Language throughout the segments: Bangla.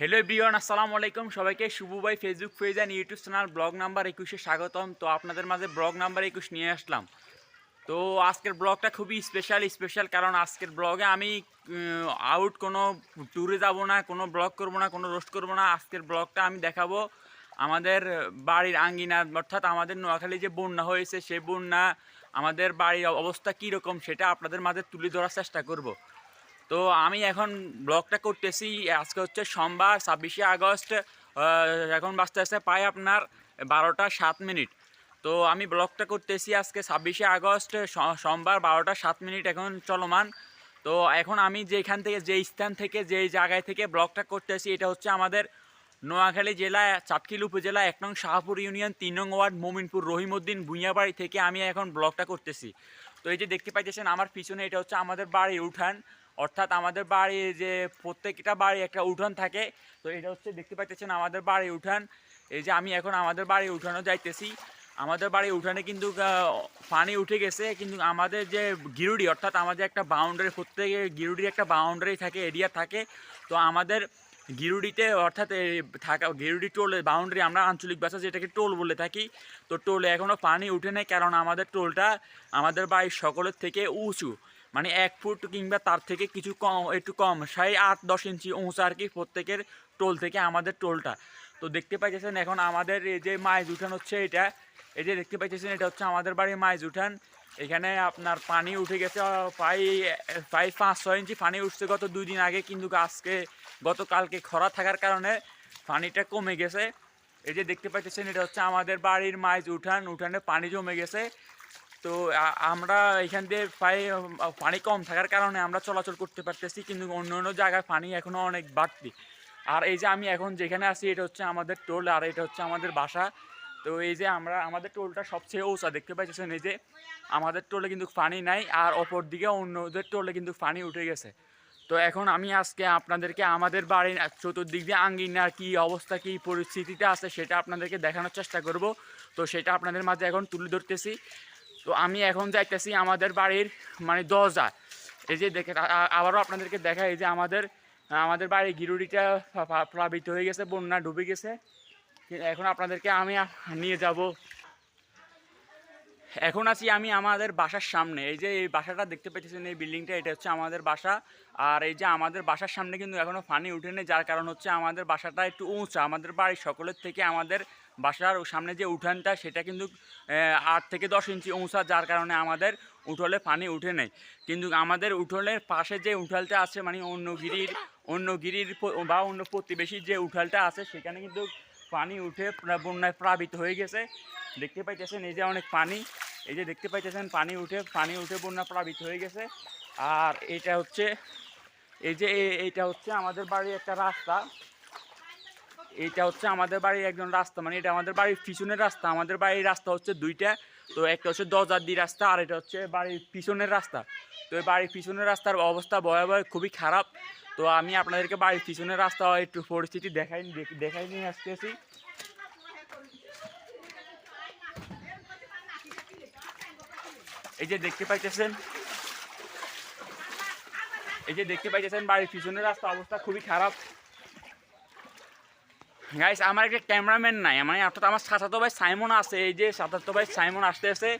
হ্যালো এভরিওয়ান আসসালামু আলাইকুম। সবাইকে শুভ ভাই Facebook page and YouTube channel blog number একুশে স্বাগতম। তো আপনাদের মাঝে ব্লগ নাম্বার একুশ নিয়ে আসলাম। তো আজকের ব্লগটা খুবই স্পেশাল স্পেশাল কারণ আজকের ব্লগে আমি আউট কোনো ট্যুরে যাব না, কোনো ব্লগ করব না, কোনো রোস্ট করব না। আজকের ব্লগটা আমি দেখাবো আমাদের বাড়ির আঙ্গিনা, অর্থাৎ আমাদের নোয়াখালী যে বন্যা হয়েছে সেই বন্যা আমাদের বাড়ির অবস্থা কীরকম সেটা আপনাদের মাঝে তুলে ধরার চেষ্টা করব। তো আমি এখন ব্লগটা করতেছি, আজকে হচ্ছে সোমবার, ছাব্বিশে আগস্ট এখন বাঁচতে আসতে পাই আপনার বারোটা সাত মিনিট। তো আমি ব্লগটা করতেছি আজকে ছাব্বিশে আগস্ট সোমবার বারোটা সাত মিনিট এখন চলমান। তো এখন আমি যেখান থেকে যে স্থান থেকে, যেই জায়গায় থেকে ব্লগটা করতেছি, এটা হচ্ছে আমাদের নোয়াখালী জেলা চাটকিল উপজেলা, এক নং শাহপুর ইউনিয়ন, তিন নং ওয়ার্ড, মোমিনপুর, রহিমউদ্দিন ভুঁইয়াবাড়ি থেকে আমি এখন ব্লগটা করতেছি। তো এই যে দেখতে পাইতেছেন, আমার পিছনে এটা হচ্ছে আমাদের বাড়ির উঠান। অর্থাৎ আমাদের বাড়ি যে প্রত্যেকটা বাড়ি একটা উঠান থাকে, তো এটা হচ্ছে দেখতে পাইতেছেন আমাদের বাড়ি উঠান। এই যে আমি এখন আমাদের বাড়ি উঠানো যাইতেছি। আমাদের বাড়ি উঠানে কিন্তু পানি উঠে গেছে, কিন্তু আমাদের যে গিরুডি, অর্থাৎ আমাদের একটা বাউন্ডারি প্রত্যেকের গিরুডির একটা বাউন্ডারি থাকে এরিয়া থাকে। তো আমাদের গিরুডিতে, অর্থাৎ থাকা, গিরুডি টোল বাউন্ডারি আমরা আঞ্চলিক ভাষা যেটাকে টোল বলে থাকি, তো টোলে এখনও পানি উঠে নেই, কারণ আমাদের টোলটা আমাদের বাড়ির সকলের থেকে উঁচু। মানে এক ফুট কিংবা তার থেকে কিছু কম, একটু কম, সাড়ে আট, দশ ইঞ্চি উঁচু আর কি প্রত্যেকের টোল থেকে আমাদের টোলটা। তো দেখতে পাইতেছেন এখন আমাদের এই যে মাইজ উঠান হচ্ছে এটা, এই যে দেখতে পাইতেছেন এটা হচ্ছে আমাদের বাড়ির মাইজ উঠান। এখানে আপনার পানি উঠে গেছে, প্রায় প্রায় পাঁচ, ছয় ইঞ্চি পানি উঠছে গত দুই দিন আগে, কিন্তু আজকে গতকালকে খরা থাকার কারণে পানিটা কমে গেছে। এই যে দেখতে পাইতেছেন এটা হচ্ছে আমাদের বাড়ির মাইজ উঠান, উঠানে পানি জমে গেছে। তো আমরা এখান দিয়ে প্রায় পানি কম থাকার কারণে আমরা চলাচল করতে পারতেছি, কিন্তু অন্য অন্য জায়গায় পানি এখনও অনেক বাড়তি। আর এই যে আমি এখন যেখানে আছি, এটা হচ্ছে আমাদের টোল, আর এটা হচ্ছে আমাদের বাসা। তো এই যে আমরা, আমাদের টোলটা সবচেয়ে ওসা দেখতে পাইতেছেন, এই যে আমাদের টোলে কিন্তু পানি নাই, আর অপর দিকে অন্যদের টোলে কিন্তু পানি উঠে গেছে। তো এখন আমি আজকে আপনাদেরকে আমাদের বাড়ির চতুর্দিক দিয়ে আঙ্গিনার কী অবস্থা, কী পরিস্থিতিতে আছে, সেটা আপনাদেরকে দেখানোর চেষ্টা করব। তো সেটা আপনাদের মাঝে এখন তুলে ধরতেছি। তো আমি এখন যাইতেছি আমাদের বাড়ির মানে দরজা। এই যে দেখে আবারও আপনাদেরকে দেখাই যে আমাদের আমাদের বাড়ির গিরুড়িটা প্লাবিত হয়ে গেছে, বন্যা ডুবে গেছে। এখন আপনাদেরকে আমি নিয়ে যাব। এখন আছি আমি আমাদের বাসার সামনে। এই যে এই বাসাটা দেখতে পাচ্ছেন এই বিল্ডিংটা, এটা হচ্ছে আমাদের বাসা। আর এই যে আমাদের বাসার সামনে কিন্তু এখনও পানি উঠেনি, যার কারণ হচ্ছে আমাদের বাসাটা একটু উঁচা। আমাদের বাড়ির সকলের থেকে আমাদের বাসার সামনে যে উঠানটা, সেটা কিন্তু আট থেকে দশ ইঞ্চি উঁচা, যার কারণে আমাদের উঠলে পানি উঠে নেই। কিন্তু আমাদের উঠলের পাশে যে উঠালটা আছে মানে অন্য গিরির অন্য গিরির বা অন্য প্রতিবেশীর যে উঠালটা আছে, সেখানে কিন্তু পানি উঠে বন্যায় প্লাবিত হয়ে গেছে। দেখতে পাইতেছেন, এই যে অনেক পানি, এই যে দেখতে পাইতেছেন, পানি উঠে পানি উঠে বন্যা প্লাবিত হয়ে গেছে। আর এটা হচ্ছে, এই যে এইটা হচ্ছে আমাদের বাড়ির একটা রাস্তা। এইটা হচ্ছে আমাদের বাড়ির একজন রাস্তা মানে এটা আমাদের বাড়ির পিছনের রাস্তা, আমাদের বাড়ির রাস্তা হচ্ছে দুইটা, তো একটা হচ্ছে দরজার দি রাস্তা আর এটা হচ্ছে বাড়ির পিছনের রাস্তা। তো এই বাড়ির পিছনের রাস্তার অবস্থা ভয়াবহ, খুবই খারাপ। তো আমি আপনাদেরকে বাড়ির পিছনের রাস্তা একটু পরিস্থিতি দেখাই, দেখ- দেখাই নিয়ে আসতেছি। এই যে দেখতে পাইতেছেন, এই যে দেখতে পাইতেছেন বাড়ির পিছনের রাস্তা অবস্থা খুবই খারাপ। গাইস আমার একটা ক্যামেরাম্যান নাই। মানে অর্থাৎ আমার সাতাতো ভাই সাইমন আছে। এই যে সাতাতো ভাই সাইমন আসতে আসতে,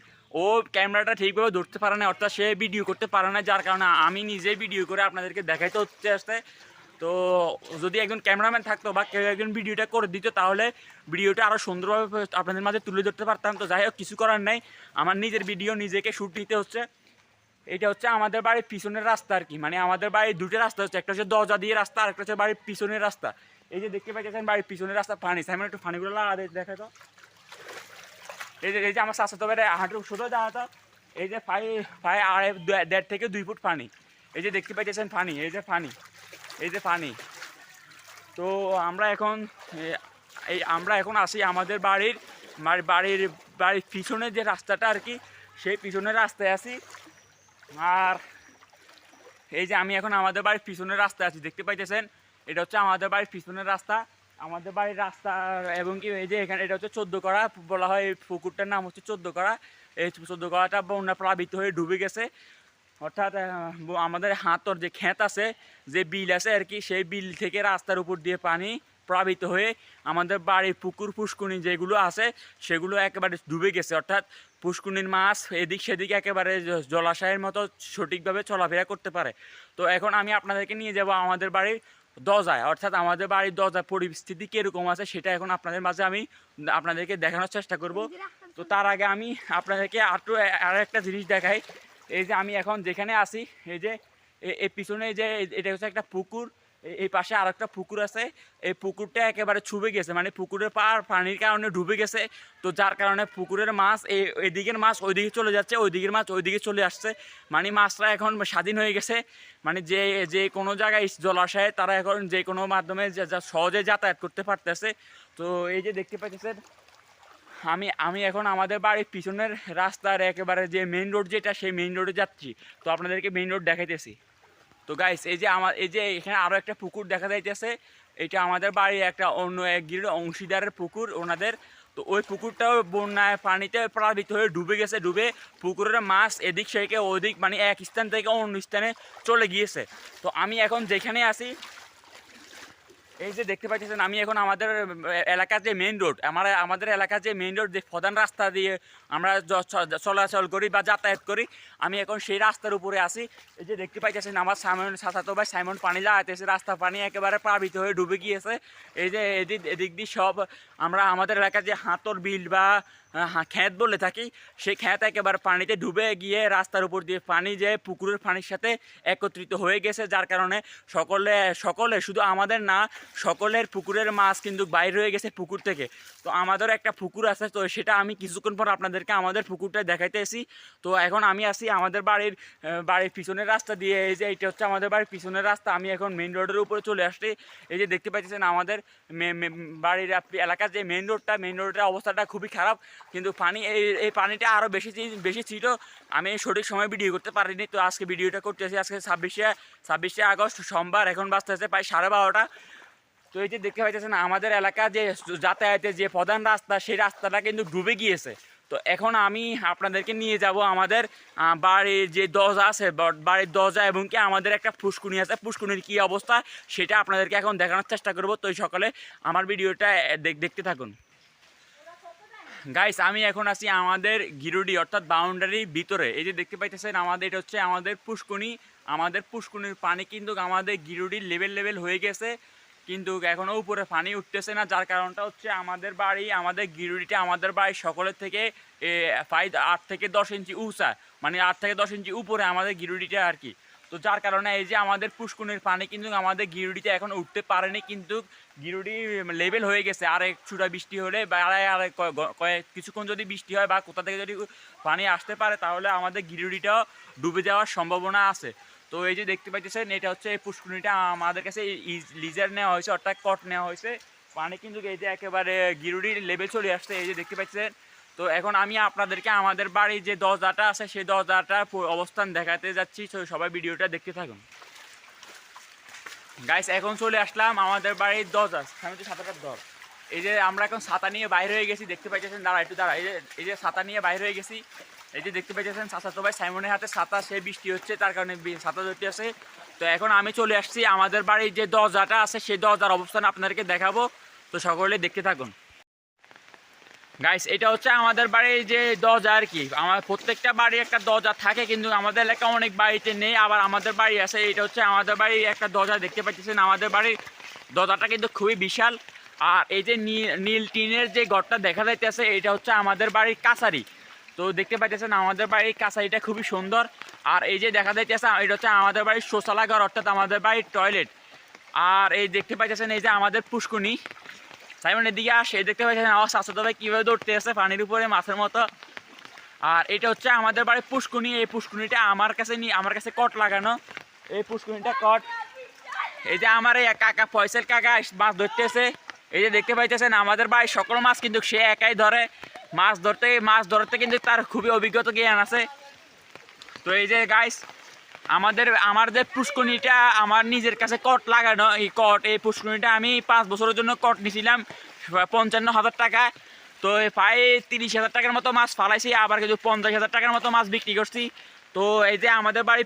ও ক্যামেরাটা ঠিকভাবে ধরতে পারে না অর্থাৎ সে ভিডিও করতে পারে না যার কারণে আমি নিজে ভিডিও করে আপনাদেরকে দেখাইতে হচ্ছে আসতে। তো যদি একজন ক্যামেরাম্যান থাকতো বা কেউ একজন ভিডিওটা করে দিত, তাহলে ভিডিওটা আরও সুন্দরভাবে আপনাদের মাঝে তুলে ধরতে পারতাম। তো যাই হোক, কিছু করার নেই। আমার নিজের ভিডিও নিজেকে শ্যুট নিতে হচ্ছে। এটা হচ্ছে আমাদের বাড়ির পিছনের রাস্তা আর কি। মানে আমাদের বাড়ির দুটো রাস্তা হচ্ছে, একটা হচ্ছে দরজা দিয়ে রাস্তা আর একটা হচ্ছে বাড়ির পিছনের রাস্তা। এই যে দেখতে পাচ্ছেন বাড়ির পিছনের রাস্তা পানি, সাইমন একটু পানিগুলো লাগা দেখে তো। এই যে এই যে আমার শাশু তো বেড়ে হাঁটু শুধু জানা তো। এই যে পায়ে পায়ে আড়াই দেড় থেকে দুই ফুট পানি। এই যে দেখতে পাইতেছেন পানি, এই যে পানি, এই যে পানি। তো আমরা এখন এই আমরা এখন আসি আমাদের বাড়ির বাড়ির বাড়ির পিছনের যে রাস্তাটা আর কি, সেই পিছনের রাস্তায় আছি আর এই যে আমি এখন আমাদের বাড়ির পিছনের রাস্তায় আছি, দেখতে পাইতেছেন? এটা হচ্ছে আমাদের বাড়ির পিছনের রাস্তা। আমাদের বাড়ির রাস্তা, এবং কি এই যে এখানে এটা হচ্ছে চোদ্দ করা, বলা হয় পুকুরটার নাম হচ্ছে চোদ্দ করা। এই চোদ্দ করাটা বন্যা প্লাবিত হয়ে ডুবে গেছে। অর্থাৎ আমাদের হাতর যে ক্ষেত আছে, যে বিল আছে আর কি, সেই বিল থেকে রাস্তার উপর দিয়ে পানি প্লাবিত হয়ে আমাদের বাড়ির পুকুর পুষ্কুনি যেগুলো আছে, সেগুলো একেবারে ডুবে গেছে। অর্থাৎ পুষ্কুনির মাছ এদিক সেদিক একেবারে জলাশয়ের মতো সঠিকভাবে চলাফেরা করতে পারে। তো এখন আমি আপনাদেরকে নিয়ে যাব আমাদের বাড়ির দরজায় অর্থাৎ আমাদের বাড়ির দজার পরিস্থিতি কীরকম আছে সেটা এখন আপনাদের মাঝে আমি আপনাদেরকে দেখানোর চেষ্টা করব। তো তার আগে আমি আপনাদেরকে আরও আর একটা জিনিস দেখাই। এই যে আমি এখন যেখানে আছি এই যে এ- এই পিছনে যে এটা হচ্ছে একটা পুকুর। এই পাশে আর একটা পুকুর আছে। এই পুকুরটা একেবারে ছুবে গেছে মানে পুকুরের পার পানির কারণে ডুবে গেছে। তো যার কারণে পুকুরের মাছ এই এদিকের মাছ ওইদিকে চলে যাচ্ছে, ওইদিকের মাছ ওইদিকে চলে আসছে। মানে মাছরা এখন স্বাধীন হয়ে গেছে। মানে যে যে কোনো জায়গায় জলাশয়ে তারা এখন যে কোনো মাধ্যমে সহজে যাতায়াত করতে পারতেছে। তো এই যে দেখতে পাচ্ছেন, আমি আমি এখন আমাদের বাড়ির পিছনের রাস্তার একেবারে যে মেইন রোড যেটা, সেই মেইন রোডে যাচ্ছি। তো আপনাদেরকে মেইন রোড দেখাইতেছি। তো গাইস এই যে আমার এই যে এখানে আরও একটা পুকুর দেখা যাইতেছে, এটা আমাদের বাড়ির একটা অন্য এক গিরির অংশীদারের পুকুর ওনাদের। তো ওই পুকুরটাও বন্যায় পানিতে প্লাবিত হয়ে ডুবে গেছে, ডুবে পুকুরের মাছ এদিক সেদিকে ওদিক মানে এক স্থান থেকে অন্য স্থানে চলে গিয়েছে। তো আমি এখন যেখানে আছি এই যে দেখতে পাচ্ছেন, আমি এখন আমাদের এলাকার যে মেইন রোড আমার আমাদের এলাকার যে মেইন রোড যে প্রধান রাস্তা দিয়ে আমরা চলাচল করি বা যাতায়াত করি, আমি এখন সেই রাস্তার উপরে আসি এই যে দেখতে পাইতেছেন, আমার সাইমন সাতাতো ভাই সাইমন পানি লাগাইতেছে রাস্তা পানি একেবারে প্লাবিত হয়ে ডুবে গিয়েছে। এই যে এদিক এদিক দিয়ে সব আমরা আমাদের এলাকার যে হাতর বিল বা খ্যাত বলে থাকি, সেই খ্যাত একেবারে পানিতে ডুবে গিয়ে রাস্তার উপর দিয়ে পানি যে পুকুরের পানির সাথে একত্রিত হয়ে গেছে, যার কারণে সকলে সকলে, শুধু আমাদের না, সকলের পুকুরের মাছ কিন্তু বাইর হয়ে গেছে পুকুর থেকে। তো আমাদের একটা পুকুর আছে, তো সেটা আমি কিছুক্ষণ পর আপনাদেরকে আমাদের পুকুরটা দেখাইতে এসি তো এখন আমি আসি আমাদের বাড়ির বাড়ির পিছনের রাস্তা দিয়ে, এই যে এটা হচ্ছে আমাদের বাড়ির পিছনের রাস্তা। আমি এখন মেন রোডের উপরে চলে আসছি। এই যে দেখতে পাচ্ছেন আমাদের বাড়ির এলাকার যে মেইন রোডটা মেইন রোডের অবস্থাটা খুবই খারাপ। কিন্তু পানি, এই এই পানিটা আরও বেশি বেশি ছিল। আমি সঠিক সময় ভিডিও করতে পারিনি। তো আজকে ভিডিওটা করতে করতেছি আজকে ছাব্বিশে ছাব্বিশে আগস্ট, সোমবার। এখন বাঁচতেছে প্রায় সাড়ে বারোটা। তো এই যে দেখতে পাইতেছেন, আমাদের এলাকা যে যাতায়াতের যে প্রধান রাস্তা, সেই রাস্তাটা কিন্তু ডুবে গিয়েছে। তো এখন আমি আপনাদেরকে নিয়ে যাব আমাদের বাড়ির যে দরজা আছে বাড়ির দরজা এবং কি আমাদের একটা ফুসকুনি আছে। ফুসকুনির কী অবস্থা সেটা আপনাদেরকে এখন দেখানোর চেষ্টা করব। তো সকালে আমার ভিডিওটা দেখ- দেখতে থাকুন। গাইস আমি এখন আছি আমাদের গিরুডি, অর্থাৎ বাউন্ডারির ভিতরে। এই যে দেখতে পাইতেছেন, আমাদের এটা হচ্ছে আমাদের পুষ্কুনি। আমাদের পুষ্কুনির পানি কিন্তু আমাদের গিরুডির লেভেল লেভেল হয়ে গেছে। কিন্তু এখনও উপরে পানি উঠতেছে না, যার কারণটা হচ্ছে আমাদের বাড়ি, আমাদের গিরুডিটা আমাদের বাড়ির সকলের থেকে প্রায় আট থেকে দশ ইঞ্চি উঁচা মানে আট থেকে দশ ইঞ্চি উপরে আমাদের গিরুডিটা আর কি। তো যার কারণে এই যে আমাদের পুষ্কুনির পানি কিন্তু আমাদের গিরুডিতে এখন উঠতে পারেনি, কিন্তু গিরুডি লেভেল হয়ে গেছে। আর এক চূড়া বৃষ্টি হলে বা আর কয়েক, কিছুক্ষণ যদি বৃষ্টি হয় বা কোথা থেকে যদি পানি আসতে পারে, তাহলে আমাদের গিরুডিটাও ডুবে যাওয়ার সম্ভাবনা আছে। তো এই যে দেখতে পাইতেছেন, এটা হচ্ছে এই পুষ্কুনিটা আমাদের কাছে লিজার নেওয়া হয়েছে, অর্থাৎ কট নেওয়া হয়েছে। পানি কিন্তু এই যে একেবারে গিরুডির লেভেল চলে আসছে, এই যে দেখতে পাচ্ছেন তো এখন আমি আপনাদেরকে আমাদের বাড়ির যে দরজাটা আছে, সেই দরজাটার অবস্থান দেখাতে যাচ্ছি। তো সবাই ভিডিওটা দেখতে থাকুন। গাইস এখন চলে আসলাম আমাদের বাড়ির দরজা। আমি তো সাঁতারটার দর। এই যে আমরা এখন ছাতা নিয়ে বাইরে হয়ে গেছি, দেখতে পাইতেছেন। দাঁড়া, একটু দাঁড়া। এই যে এই যে ছাতা নিয়ে বাইরে হয়ে গেছি। এই যে দেখতে পাইতেছেন ছাতা তো ভাই, সাইমনের হাতে ছাতা, সে বৃষ্টি হচ্ছে, তার কারণে ছাতা ধরতে আছে। তো এখন আমি চলে আসছি আমাদের বাড়ির যে দরজাটা আছে সেই দরজার অবস্থান আপনাদেরকে দেখাবো। তো সকলে দেখতে থাকুন। গাইস এটা হচ্ছে আমাদের বাড়ির যে দরজা আর কি। আমার প্রত্যেকটা বাড়ি একটা দরজা থাকে, কিন্তু আমাদের এলাকা অনেক বাড়িতে নেই, আবার আমাদের বাড়ি আছে, এটা হচ্ছে আমাদের বাড়ির একটা দরজা, দেখতে পাচ্ছেন আমাদের বাড়ির দরজাটা কিন্তু খুবই বিশাল। আর এই যে নীল টিনের যে ঘরটা দেখা যাইতেছে, এটা হচ্ছে আমাদের বাড়ির কাছারি। তো দেখতে পাইতেছেন আমাদের বাড়ির কাছারিটা খুবই সুন্দর। আর এই যে দেখা যাইতেছে, এটা হচ্ছে আমাদের বাড়ির শোষালা ঘর অর্থাৎ আমাদের বাড়ির টয়লেট আর এই দেখতে পাইতেছেন এই যে আমাদের পুষ্কুনি সাইমনের দিকে আসে দেখতে পাইতেছেন আমার শাশুড়ি ভাই কীভাবে দৌড়তে আছে পানির উপরে, মাছের মতো। আর এটা হচ্ছে আমাদের বাড়ির পুষ্কুনি এই পুষ্কুনিটা আমার কাছে নিয়ে আমার কাছে কট লাগানো। এই পুষ্কুনিটা কট। এই যে আমার এই কাকা ফয়সেল কাকা মাছ ধরতেছে। এই যে দেখতে পাইতেছেন আমাদের বাড়ির সকল মাছ কিন্তু সে একাই ধরে। মাছ ধরতে মাছ ধরতে কিন্তু তার খুবই অভিজ্ঞতা জ্ঞান আছে। তো এই যে গাইস আমাদের, আমার যে পুষ্কনিটা আমার নিজের কাছে কট লাগানো, এই কট এই পুষ্কনিটা আমি পাঁচ বছরের জন্য কট নিয়েছিলাম পঞ্চান্ন হাজার টাকা। তো প্রায় তিরিশ হাজার টাকার মতো মাছ ফালাইছি, আবার কিন্তু পঞ্চাশ হাজার টাকার মতো মাছ বিক্রি করছি। তো এই যে আমাদের বাড়ি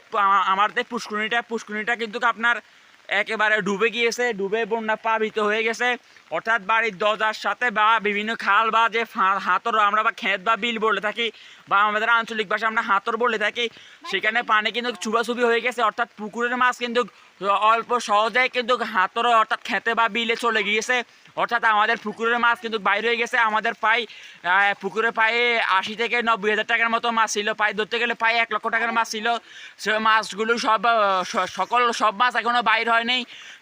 আমাদের পুষ্কুনিটা পুষ্কুনিটা কিন্তু আপনার একেবারে ডুবে গিয়েছে, ডুবে বন্যা প্লাবিত হয়ে গেছে। অর্থাৎ বাড়ির দরজার সাথে বা বিভিন্ন খাল বা যে হাতর আমরা বা খেত বা বিল বলে থাকি বা আমাদের আঞ্চলিক ভাষা আমরা হাতর বলে থাকি, সেখানে পানি কিন্তু চুবাচুবি হয়ে গেছে। অর্থাৎ পুকুরের মাছ কিন্তু অল্প সহজেই কিন্তু হাতর অর্থাৎ খেতে বা বিলে চলে গিয়েছে। অর্থাৎ আমাদের পুকুরের মাছ কিন্তু বাইরে হয়ে গেছে। আমাদের আহ, পুকুরে প্রায় আশি থেকে নব্বই হাজার টাকার মতো মাছ ছিল। প্রায় ধরতে গেলে প্রায় এক লক্ষ টাকার মাছ ছিল। সে মাছগুলো সব সকল সব মাছ এখনও বাইর হয়নি।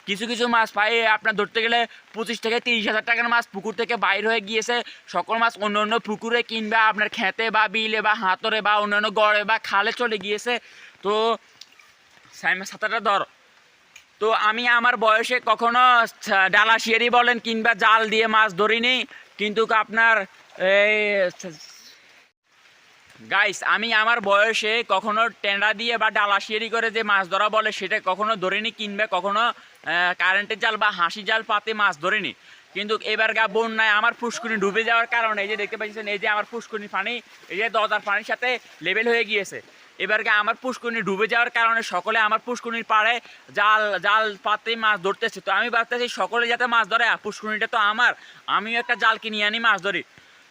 কিছু কিছু মাছ প্রায় আপনার ধরতে গেলে পঁচিশ থেকে তিরিশ হাজার টাকার মাছ পুকুর থেকে বাইর হয়ে গিয়েছে। সকল মাছ অন্য অন্য পুকুরে কিংবা আপনার খেতে বা বিলে বা হাতরে বা অন্যান্য গড়ে বা খালে চলে গিয়েছে। তো সাইমা সাঁতারটা ধর। তো আমি আমার বয়সে কখনো ছা- ডালা শিয়ারি বলেন কিংবা জাল দিয়ে মাছ ধরিনি। কিন্তু আপনার এই, গাইস, আমি আমার বয়সে কখনো টেন্ডা দিয়ে বা ডালা শিয়ারি করে যে মাছ ধরা বলে সেটা কখনো ধরিনি কিংবা কখনো কারেন্টের জাল বা হাসি জাল পাতে মাছ ধরিনি। কিন্তু এবার গা বন্যায় আমার পুষ্কুনি ডুবে যাওয়ার কারণে এই যে দেখতে পাচ্ছেন, এই যে আমার পুষ্কুনি পানি এই যে দরজার পানির সাথে লেভেল হয়ে গিয়েছে। এবার গা আমার পুষ্করণী ডুবে যাওয়ার কারণে সকলে আমার পুষ্কুনির পাড়ে জাল জাল পাতে মাছ ধরতেছে। তো আমি ভাবতেছি সকলে যাতে মাছ ধরে পুষ্কুনিটা তো আমার। আমিও একটা জাল কিনে, আনি মাছ ধরি।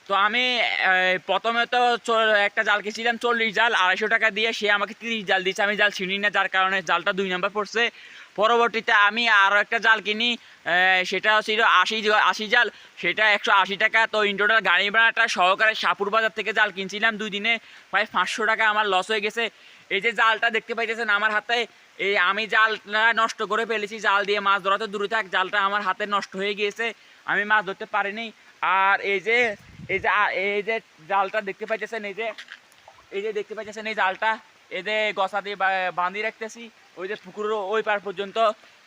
তো আমি প্রথমে তো একটা জাল কিনছিলাম চল্লিশ জাল, আড়াইশো টাকা দিয়ে সে আমাকে তিরিশ জাল দিয়েছে। আমি জাল ছিনি না, যার কারণে জালটা দুই নাম্বার পড়ছে। পরবর্তীতে আমি আরও একটা জাল কিনি সেটা ছিল আশি আশি জাল। সেটা একশো আশি টাকা। তো ইন্টোটাল গাড়ি ভাড়াটা সহকারে সাপুর বাজার থেকে জাল কিনছিলাম দুই দিনে। প্রায় পাঁচশো টাকা আমার লস হয়ে গেছে। এই যে জালটা দেখতে পাইতেছেন আমার হাতে, এই আমি জালটা নষ্ট করে ফেলেছি। জাল দিয়ে মাছ ধরাতে দূরে থাক, জালটা আমার হাতে নষ্ট হয়ে গিয়েছে। আমি মাছ ধরতে পারিনি। আর এই যে এই যে এই যে জালটা দেখতে পাইতেছেন, এই যে এই যে দেখতে পাইতেছেন এই জালটা যে গসা দিয়ে বাঁধিয়ে রাখতেছি। ওই যে পুকুরের ওই পার পর্যন্ত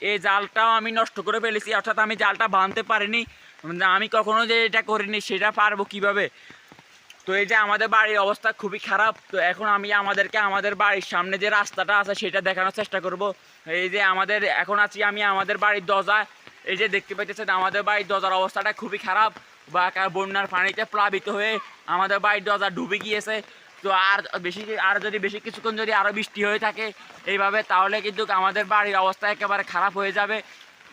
এই জালটাও আমি নষ্ট করে ফেলেছি, অর্থাৎ আমি জালটা বাঁধতে পারিনি। মানে আমি কখনো যে এটা করিনি, সেটা পারব কীভাবে? তো এই যে আমাদের বাড়ির অবস্থা খুবই খারাপ, তো এখন আমি আমাদেরকে আমাদের বাড়ির সামনে যে রাস্তাটা আছে, সেটা দেখানোর চেষ্টা করব। এই যে আমাদের, এখন আছি আমি আমাদের বাড়ির দরজা। এই যে দেখতে পাইতেছেন, আমাদের বাড়ির দরজার অবস্থাটা খুবই খারাপ। বা বন্যার পানিতে প্লাবিত হয়ে আমাদের বাড়ির দরজা ডুবে গিয়েছে। তো আর বেশি আর যদি বেশি কিছুক্ষণ যদি আরও বৃষ্টি হয়ে থাকে এইভাবে, তাহলে কিন্তু আমাদের বাড়ির অবস্থা একেবারে খারাপ হয়ে যাবে।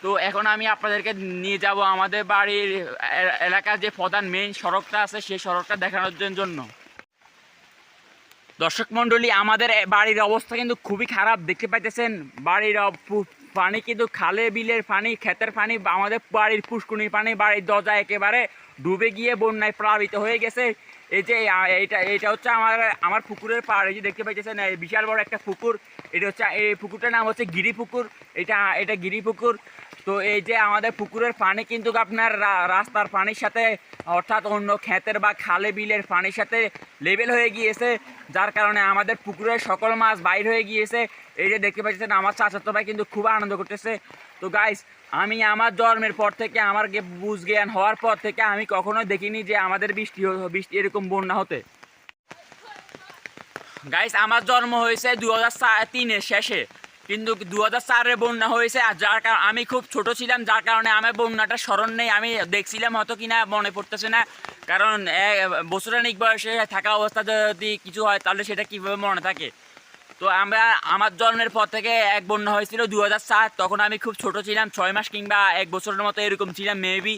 তো এখন আমি আপনাদেরকে নিয়ে যাব আমাদের বাড়ির এলাকার যে প্রধান মেইন সড়কটা আছে, সেই সড়কটা দেখানোর জন্য। দর্শক মণ্ডলী, আমাদের বাড়ির অবস্থা কিন্তু খুবই খারাপ। দেখতে পাইতেছেন, বাড়ির পানি কিন্তু খালে বিলের পানি, ক্ষেতের পানি আমাদের বাড়ির পুষ্কুনির পানি, বাড়ির দরজা একেবারে ডুবে গিয়ে বন্যায় প্লাবিত হয়ে গেছে। এই যে এইটা এইটা হচ্ছে আমার আমার পুকুরের পাড়। এই যে দেখতে পাইতেছেন বিশাল বড় একটা পুকুর। এটা হচ্ছে, এই পুকুরটার নাম হচ্ছে গিরি পুকুর। এটা এটা গিরি পুকুর। তো এই যে আমাদের পুকুরের পানি কিন্তু আপনার রাস্তার পানির সাথে, অর্থাৎ অন্য ক্ষেতের বা খালে বিলের পানির সাথে লেভেল হয়ে গিয়েছে। যার কারণে আমাদের পুকুরের সকল মাছ বাইর হয়ে গিয়েছে। এই যে দেখতে পাচ্ছেন আমার চাচাতো ভাই কিন্তু খুব আনন্দ করতেছে। তো গাইস আমি আমার জন্মের পর থেকে আমার বুঝ জ্ঞান হওয়ার পর থেকে আমি কখনো দেখিনি যে আমাদের বৃষ্টি বৃষ্টি এরকম বন্যা হতে। গাইস আমার জন্ম হয়েছে দু হাজার তিনের শেষে। কিন্তু দু হাজার চারে বন্যা হয়েছে আর যার কারণে আমি খুব ছোট ছিলাম, যার কারণে আমার বন্যাটা স্মরণ নেই। আমি দেখছিলাম হয়তো কিনা, মনে পড়তেছে না। কারণ বছরানিক বয়সে থাকা অবস্থা যদি কিছু হয়, তাহলে সেটা কীভাবে মনে থাকে? তো আমরা আমার জন্মের পর থেকে এক বন্যা হয়েছিল দু হাজার সাত, তখন আমি খুব ছোট ছিলাম, ছয় মাস কিংবা এক বছরের মতো এরকম ছিলাম মেবি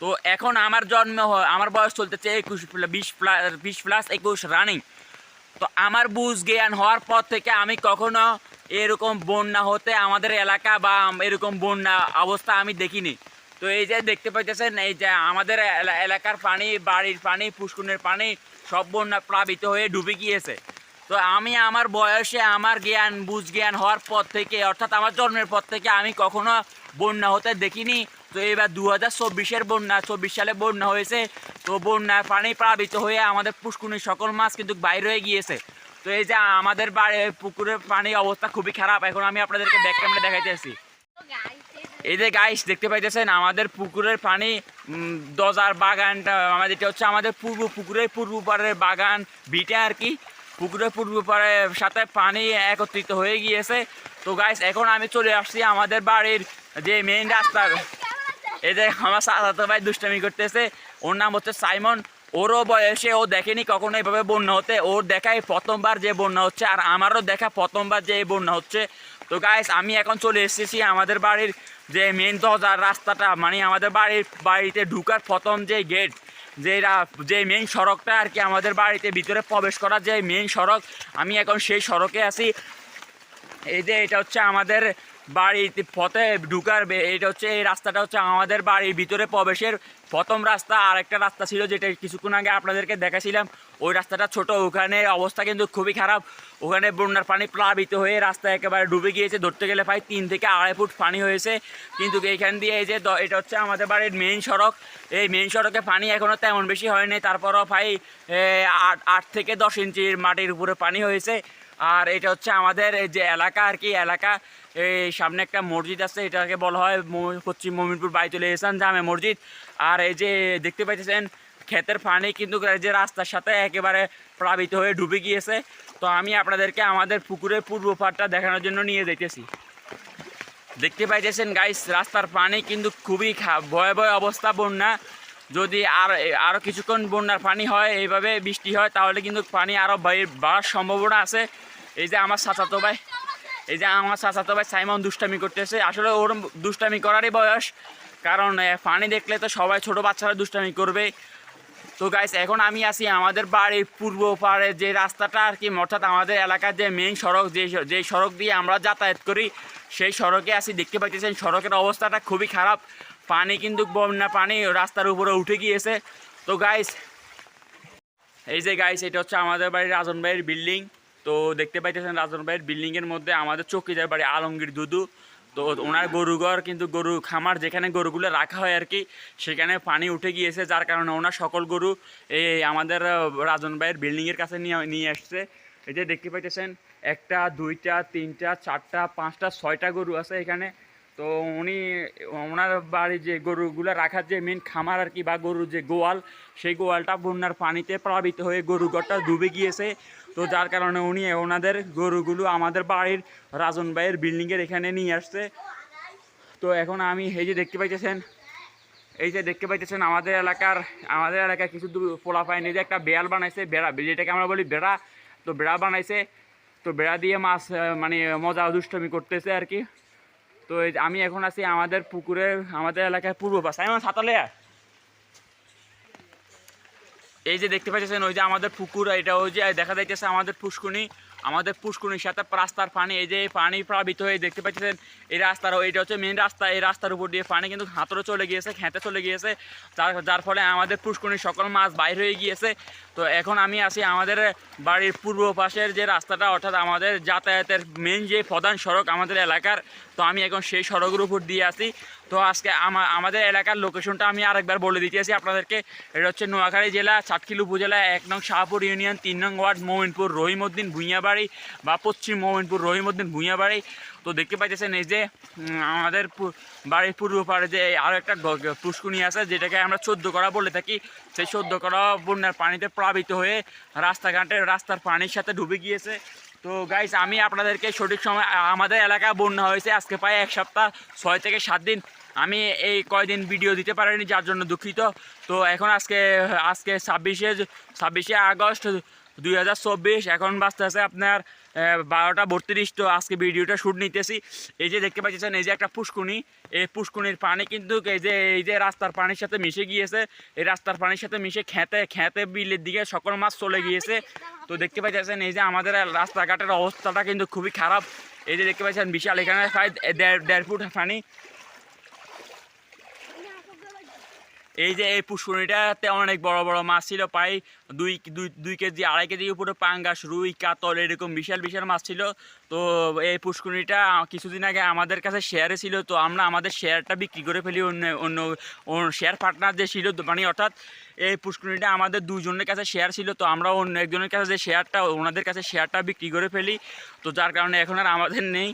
তো এখন আমার জন্ম আমার বয়স চলতেছে একুশ বিশ প্লাস বিশ প্লাস একুশ রানিং তো আমার বুঝ জ্ঞান হওয়ার পর থেকে আমি কখনো এরকম বন্যা হতে আমাদের এলাকা বা এরকম বন্যা অবস্থা আমি দেখিনি। তো এই যে দেখতে পাইতেছেন, এই যে আমাদের এলাকার পানি, বাড়ির পানি পুষ্কুনের পানি সব বন্যা প্লাবিত হয়ে ডুবে গিয়েছে। তো আমি আমার বয়সে আমার জ্ঞান বুঝ জ্ঞান হওয়ার পর থেকে, অর্থাৎ আমার জন্মের পর থেকে আমি কখনো বন্যা হতে দেখিনি। তো এবার দু হাজার চব্বিশের বন্যা, চব্বিশ সালে বন্যা হয়েছে। তো বন্যার পানি প্লাবিত হয়ে আমাদের পুষ্কুনির সকল মাছ কিন্তু বাইরে হয়ে গিয়েছে। তো এই যে আমাদের বাড়ি, পুকুরের পানির অবস্থা খুবই খারাপ। এখন আমি আপনাদেরকে ব্যাক ক্যামেরা দেখাইতেছি এই যে গাইস দেখতে পাইতেছেন, আমাদের পুকুরের পানি দজার বাগানটা, আমাদের এটা হচ্ছে আমাদের পূর্ব পুকুরের পূর্ব পাড়ের বাগান বিটা আর কি। পুকুরের পূর্ব সাথে পানি একত্রিত হয়ে গিয়েছে। তো গাইস এখন আমি চলে আসছি আমাদের বাড়ির যে মেইন রাস্তা। এই যে আমার সাথে ভাই দুষ্টামি করতেছে, ওর নাম হচ্ছে সাইমন। ওরও বয়সে ও দেখেনি কখনো এভাবে বন্যা হতে। ওর দেখাই প্রথমবার যে বন্যা হচ্ছে আর আমারও দেখা প্রথমবার যে এই বন্যা হচ্ছে। তো গাইস আমি এখন চলে এসেছি আমাদের বাড়ির যে মেন দরজার রাস্তাটা মানে আমাদের বাড়ির বাড়িতে ঢুকার প্রথম যে গেট যে যে মেইন সড়কটা আর কি আমাদের বাড়িতে ভিতরে প্রবেশ করার যে মেইন সড়ক, আমি এখন সেই সড়কে আছি। এই যে এটা হচ্ছে আমাদের বাড়িতে পথে ঢুকার এটা হচ্ছে, এই রাস্তাটা হচ্ছে আমাদের বাড়ির ভিতরে প্রবেশের প্রথম রাস্তা। আর একটা রাস্তা ছিল যেটা কিছুক্ষণ আগে আপনাদেরকে দেখাছিলাম। ওই রাস্তাটা ছোট, ওখানে অবস্থা কিন্তু খুবই খারাপ। ওখানে বন্যার পানি প্লাবিত হয়ে রাস্তা একেবারে ডুবে গিয়েছে। ধরতে গেলে প্রায় তিন থেকে আড়াই ফুট পানি হয়েছে। কিন্তু এইখান দিয়ে এই যে এটা হচ্ছে আমাদের বাড়ির মেইন সড়ক। এই মেইন সড়কে পানি এখনও তেমন বেশি হয়নি। তারপরও প্রায় আট আট থেকে দশ ইঞ্চির মাটির উপরে পানি হয়েছে। আর এটা হচ্ছে আমাদের এই যে এলাকা আর কি, এলাকা। এই সামনে একটা মসজিদ আছে, এটাকে বলা হয় পশ্চিম মমিনপুর বাইতুল ইহসান জামে মসজিদ। আর এই যে দেখতে পাইতেছেন ক্ষেতের পানি কিন্তু যে রাস্তার সাথে একেবারে প্লাবিত হয়ে ডুবে গিয়েছে। তো আমি আপনাদেরকে আমাদের পুকুরের পূর্ব পাড়টা দেখানোর জন্য নিয়ে যেতেছি দেখতে পাইতেছেন গাইস রাস্তার পানি কিন্তু খুবই ভয়াবহ অবস্থা বন্যা। যদি আর আরও কিছুক্ষণ বন্যার পানি হয়, এইভাবে বৃষ্টি হয়, তাহলে কিন্তু পানি আরও বাড়ার সম্ভাবনা আছে। এই যে আমার চাচাতো ভাই, এই যে আমার চাচাতো ভাই সাইমন দুষ্টামি করতেছে। আসলে ওর দুষ্টামি করারই বয়স, কারণ পানি দেখলে তো সবাই ছোট বাচ্চারা দুষ্টামি করবে। তো গাইস এখন আমি আছি আমাদের বাড়ির পূর্ব পাড়ে যে রাস্তাটা আর কি, অর্থাৎ আমাদের এলাকার যে মেইন সড়ক, যে যে সড়ক দিয়ে আমরা যাতায়াত করি, সেই সড়কে আছি। দেখতে পাচ্ছেন সড়কের অবস্থাটা খুবই খারাপ। পানি কিন্তু বন্যা পানি রাস্তার উপরে উঠে গিয়েছে। তো গাইস এই যে গাইস এটা হচ্ছে আমাদের বাড়ির রাজন ভাইয়ের বিল্ডিং তো দেখতে পাইতেছেন রাজন ভাইয়ের বিল্ডিংয়ের মধ্যে আমাদের চৌকিদার বাড়ি আলমগীর দুদু। তো ওনার গরুঘর কিন্তু গরু খামার যেখানে গরুগুলো রাখা হয় আর কি, সেখানে পানি উঠে গিয়েছে, যার কারণে ওনার সকল গরু এই আমাদের রাজন ভাইয়ের বিল্ডিংয়ের কাছে নিয়ে নিয়ে আসছে। এই যে দেখতে পাইতেছেন, একটা, দুইটা, তিনটা, চারটা, পাঁচটা, ছয়টা গরু আছে এখানে। তো উনি, ওনার বাড়ি যে গরুগুলো রাখার যে মেন খামার আর কি বা গরুর যে গোয়াল, সেই গোয়ালটা বন্যার পানিতে প্লাবিত হয়ে গরু ঘরটা ডুবে গিয়েছে। তো যার কারণে উনি ওনাদের গরুগুলো আমাদের বাড়ির রাজন ভাইয়ের বিল্ডিংয়ের এখানে নিয়ে আসছে। তো এখন আমি এই যে দেখতে পাইতেছেন, এই যে দেখতে পাইতেছেন আমাদের এলাকার আমাদের এলাকার কিছু পোলা পায়নি যে একটা বেড়াল বানাইছে, বেড়া, যেটাকে আমরা বলি বেড়া। তো বেড়া বানাইছে, তো বেড়া দিয়ে মাছ মানে মজা দুষ্টমি করতেছে আর কি। তো আমি এখন আছি আমাদের পুকুরের, আমাদের এলাকায় পূর্ব পাশে। আমি সাঁতালে এই যে দেখতে পাচ্ছেন, ওই যে আমাদের পুকুর, এটা ওই যে দেখা যাইতেছে আমাদের পুষ্কুনি, আমাদের পুষ্কুনির সাথে রাস্তার পানি, এই যে পানি প্লাবিত হয়ে দেখতে পাচ্ছেন, এই রাস্তার, এইটা হচ্ছে মেন রাস্তা, এই রাস্তার উপর দিয়ে পানি কিন্তু হাতরে চলে গিয়েছে, খেতে চলে গিয়েছে, যার যার ফলে আমাদের পুষ্কুনির সকল মাছ বাইর হয়ে গিয়েছে। তো এখন আমি আসি আমাদের বাড়ির পূর্ব পাশের যে রাস্তাটা, অর্থাৎ আমাদের যাতায়াতের মেন যে প্রধান সড়ক আমাদের এলাকার, তো আমি এখন সেই সড়কের উপর দিয়ে আছি। তো আজকে আমা- আমাদের এলাকার লোকেশনটা আমি আরেকবার বলে দিতেছি আপনাদেরকে। এটা হচ্ছে নোয়াখালী জেলা চাটকিল উপজেলা, এক নং শাহপুর ইউনিয়ন, তিন নং ওয়ার্ড মমিনপুর, রহিমউদ্দিন ভুঁইয়াবাড়ি বা পশ্চিম মমিনপুর, রহিমউদ্দিন ভুঁইয়াবাড়ি। তো দেখতে পাইতেছেন এই যে আমাদের বাড়ির পূর্ব পাড়ে যে আরও একটা পুষ্কুনি আছে, যেটাকে আমরা চোদ্দ করা বলে থাকি। সেই চোদ্দ করা বন্যার পানিতে প্লাবিত হয়ে রাস্তাঘাটে রাস্তার পানির সাথে ডুবে গিয়েছে। তো গাইস আমি আপনাদেরকে সঠিক সময় আমাদের এলাকায় বন্যা হয়েছে আজকে প্রায় এক সপ্তাহ, ছয় থেকে সাত দিন। আমি এই কয়দিন ভিডিও দিতে পারিনি, যার জন্য দুঃখিত। তো এখন আজকে আজকে ছাব্বিশে ছাব্বিশে আগস্ট দুই হাজার চব্বিশ, এখন বাঁচতে আছে আপনার বারোটা বত্রিশ, তো আজকে ভিডিওটা শ্যুট নিতেছি। এই যে দেখতে পাচ্ছেন, এই যে একটা পুষ্কুনি এই পুষ্কুনির পানি কিন্তু এই যে এই যে রাস্তার পানির সাথে মিশে গিয়েছে, এই রাস্তার পানির সাথে মিশে খেতে খেতে বিলের দিকে সকল মাছ চলে গিয়েছে। তো দেখতে পাচ্ছেন, এই যে আমাদের রাস্তাঘাটের অবস্থাটা কিন্তু খুবই খারাপ। এই যে দেখতে পাচ্ছেন, বিশাল এখানে প্রায় দেড় দেড় ফুট পানি এই যে এই পুষ্করিটাতে অনেক বড় বড় মাছ ছিল, প্রায় দুই দুই কেজি, আড়াই কেজি উপরে পাঙ্গাস, রুই, কাতল, এরকম বিশাল বিশাল মাছ ছিল। তো এই পুষ্করিটা কিছুদিন আগে আমাদের কাছে শেয়ারে ছিল, তো আমরা আমাদের শেয়ারটা বিক্রি করে ফেলি অন্য অন্য শেয়ার পার্টনার যে ছিল মানে অর্থাৎ এই পুষ্করিটা আমাদের দুজনের কাছে শেয়ার ছিল, তো আমরা অন্য একজনের কাছে যে শেয়ারটা ওনাদের কাছে শেয়ারটা বিক্রি করে ফেলি। তো যার কারণে এখন আর আমাদের নেই।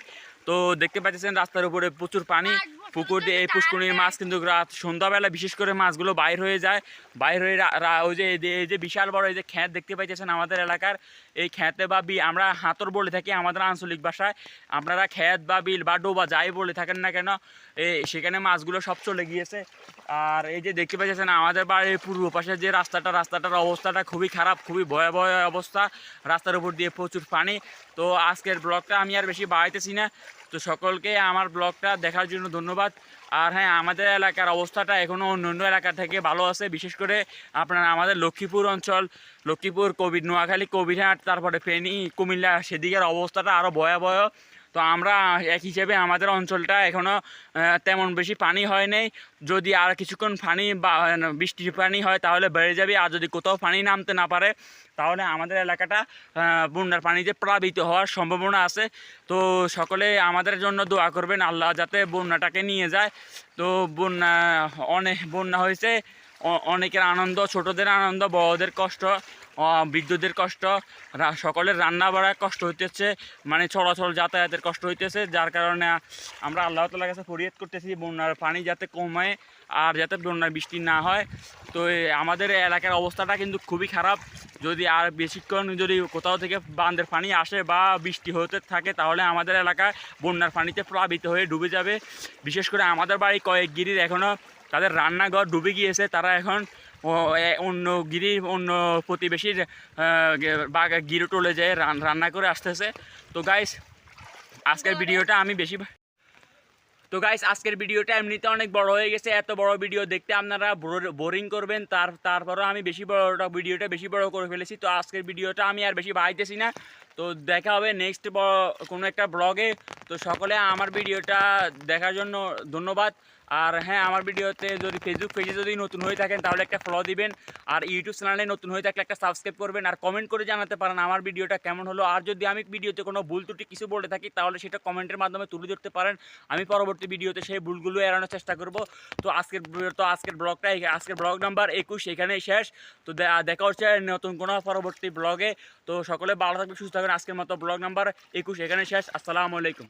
তো দেখতে পাচ্ছেন রাস্তার উপরে প্রচুর পানি। পুকুর দিয়ে এই পুষ্করণীর মাছ কিন্তু রাত সন্ধ্যাবেলা বিশেষ করে মাছগুলো বাইর হয়ে যায়। বাইর হয়ে ওই যে- এই যে বিশাল বড় এই যে খ্যাঁত দেখতে পাইতেছেন আমাদের এলাকার। এই খ্যাতে বা বি আমরা হাতর বলে থাকি আমাদের আঞ্চলিক ভাষায়। আপনারা খ্যাত বা বিল বা ডোবা যাই বলে থাকেন না কেন এই সেখানে মাছগুলো সব চলে গিয়েছে। আর এই যে দেখতে পাচ্ছেন, আমাদের বাড়ির পূর্ব পাশে যে রাস্তাটা, রাস্তাটার অবস্থাটা খুবই খারাপ, খুবই ভয়াবহ অবস্থা। রাস্তার উপর দিয়ে প্রচুর পানি। তো আজকের ব্লগটা আমি আর বেশি বাড়াইতেছি না। তো সকলকে আমার ব্লগটা দেখার জন্য ধন্যবাদ। আর হ্যাঁ আমাদের এলাকার অবস্থাটা এখনও অন্য অন্য এলাকা থেকে ভালো আছে। বিশেষ করে আপনার আমাদের লক্ষ্মীপুর অঞ্চল, লক্ষ্মীপুর কবির নোয়াখালী, কবিরহাট, তারপরে ফেনী, কুমিল্লা সেদিকের অবস্থাটা আরও ভয়াবহ। তো আমরা এক হিসেবে আমাদের অঞ্চলটা এখনও তেমন বেশি পানি হয় নাই। যদি আর কিছুক্ষণ পানি বা, বৃষ্টির পানি হয় তাহলে বেড়ে যাবে। আর যদি কোথাও পানি নামতে না পারে তাহলে আমাদের এলাকাটা বন্যার পানিতে প্লাবিত হওয়ার সম্ভাবনা আছে, তো সকলে আমাদের জন্য দোয়া করবেন, আল্লাহ যাতে বন্যাটাকে নিয়ে যায়। তো বন্যা, অনেক বন্যা হয়েছে অনেকের আনন্দ, ছোটদের আনন্দ, বড়দের কষ্ট বৃদ্ধদের কষ্ট সকলের রান্না বাড়ার কষ্ট হইতেছে মানে চলাচল যাতায়াতের কষ্ট হইতেছে, যার কারণে আমরা আল্লাহ তালার কাছে ফরিয়াদ করতেছি, বন্যার পানি যাতে কমায় আর যাতে বন্যার বৃষ্টি না হয়। তো আমাদের এলাকার অবস্থাটা কিন্তু খুবই খারাপ। যদি আর বেশিক্ষণ যদি কোথাও থেকে বাঁধের পানি আসে বা বৃষ্টি হতে থাকে তাহলে আমাদের এলাকা বন্যার পানিতে প্লাবিত হয়ে ডুবে যাবে। বিশেষ করে আমাদের বাড়ি কয়েক গিরির এখনও তাদের রান্নাঘর ডুবে গিয়েছে। তারা এখন অন্য গিরির অন্য প্রতিবেশীর বা গিরো টলে যায় রান্না করে আসতেছে। তো গাইস আজকের ভিডিওটা আমি বেশি তো গাইস আজকের ভিডিওটা এমনিতে অনেক বড় হয়ে গেছে। এত বড় ভিডিও দেখতে আপনারা বোরিং করবেন। তার, তারপরেও আমি বেশি বড়টা ভিডিওটা বেশি বড় করে ফেলেছি। তো আজকের ভিডিওটা আমি আর বেশি বাড়াইতেছি না। তো দেখা হবে নেক্সট কোনো একটা ব্লগে তো সকলে আমার ভিডিওটা দেখার জন্য ধন্যবাদ। আর হ্যাঁ আমার ভিডিওতে যদি ফেসবুক পেজে যদি নতুন হয়ে থাকেন, তাহলে একটা ফলো দিবেন। আর ইউটিউব চ্যানেলে নতুন হয়ে থাকলে একটা সাবস্ক্রাইব করবেন। আর কমেন্ট করে জানাতে পারেন আমার ভিডিওটা কেমন হলো। আর যদি আমি ভিডিওতে কোনো ভুল ত্রুটি কিছু বলে থাকি, তাহলে সেটা কমেন্টের মাধ্যমে তুলে ধরতে পারেন। আমি পরবর্তী ভিডিওতে সেই ভুলগুলো এড়ানোর চেষ্টা করব। তো আজকের তো আজকের ব্লগটা আজকের ব্লগ নাম্বার একুশ, এখানেই শেষ। তো দেখা হচ্ছে নতুন কোনো পরবর্তী ব্লগে তো সকলে ভালো থাকবে সুস্থ থাকবেন। আজকের মতো ব্লগ নাম্বার একুশ এখানে শেষ। আসসালামু আলাইকুম।